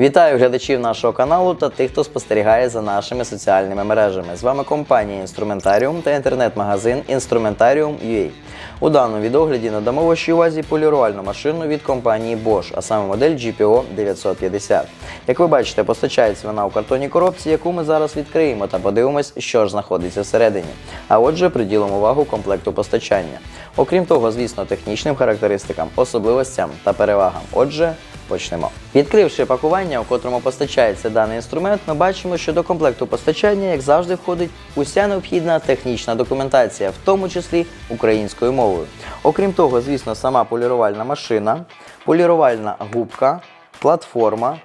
Вітаю глядачів нашого каналу та тих, хто спостерігає за нашими соціальними мережами. З вами компанія Інструментаріум та інтернет-магазин Instrumentarium.ua. У даному відогляді надамо вашій увазі полірувальну машину від компанії Bosch, а саме модель GPO 950. Як ви бачите, постачається вона у картонній коробці, яку ми зараз відкриємо та подивимось, що ж знаходиться всередині. А отже, приділимо увагу комплекту постачання. Окрім того, звісно, технічним характеристикам, особливостям та перевагам. Отже, Почнемо. Відкривши пакування, у котрому постачається даний інструмент, ми бачимо, що до комплекту постачання, як завжди, входить уся необхідна технічна документація, в тому числі українською мовою. Окрім того, звісно, сама полірувальна машина, полірувальна губка, платформа,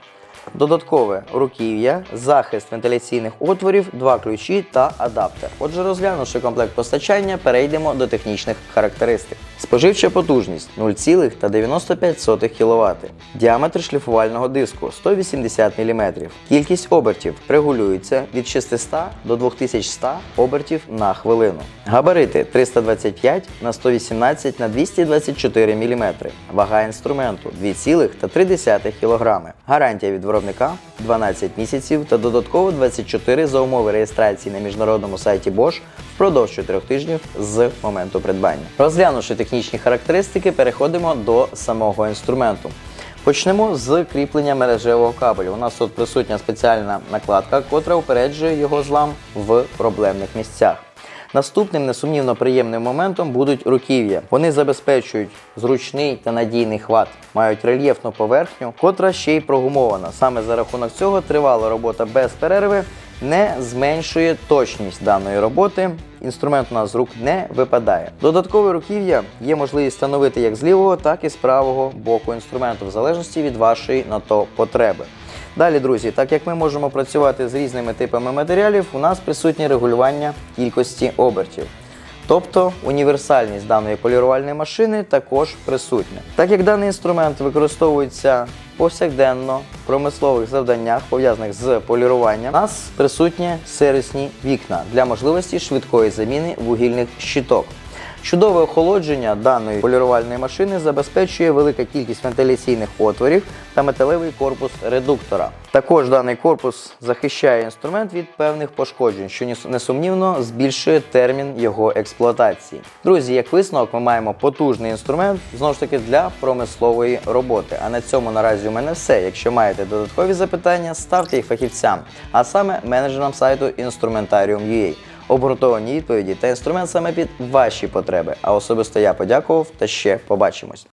додаткове руків'я, захист вентиляційних отворів, два ключі та адаптер. Отже, розглянувши комплект постачання, перейдемо до технічних характеристик. Споживча потужність 0,95 кВт. Діаметр шліфувального диску 180 мм. Кількість обертів регулюється від 600 до 2100 обертів на хвилину. Габарити 325 на 118 на 224 мм. Вага інструменту 2,3 кг. Гарантія від виробника 12 місяців та додатково 24 за умови реєстрації на міжнародному сайті Bosch впродовж 4 тижнів з моменту придбання. Розглянувши технічні характеристики, переходимо до самого інструменту. Почнемо з кріплення мережевого кабелю. У нас тут присутня спеціальна накладка, котра упереджує його злам в проблемних місцях. Наступним несумнівно приємним моментом будуть руків'я. Вони забезпечують зручний та надійний хват, мають рельєфну поверхню, котра ще й прогумована. Саме за рахунок цього тривала робота без перерви не зменшує точність даної роботи. Інструмент у нас з рук не випадає. Додаткове руків'я є можливість встановити як з лівого, так і з правого боку інструменту, в залежності від вашої на то потреби. Далі, друзі, так як ми можемо працювати з різними типами матеріалів, у нас присутнє регулювання кількості обертів. Тобто універсальність даної полірувальної машини також присутня. Так як даний інструмент використовується повсякденно в промислових завданнях, пов'язаних з поліруванням, у нас присутні сервісні вікна для можливості швидкої заміни вугільних щиток. Чудове охолодження даної полірувальної машини забезпечує велика кількість вентиляційних отворів та металевий корпус редуктора. Також даний корпус захищає інструмент від певних пошкоджень, що несумнівно збільшує термін його експлуатації. Друзі, як висновок, ми маємо потужний інструмент знову ж таки для промислової роботи. А на цьому наразі у мене все. Якщо маєте додаткові запитання, ставте їх фахівцям, а саме менеджерам сайту Instrumentarium.ua. Обґрунтовані відповіді та інструмент саме під ваші потреби. А особисто я подякував та ще побачимось.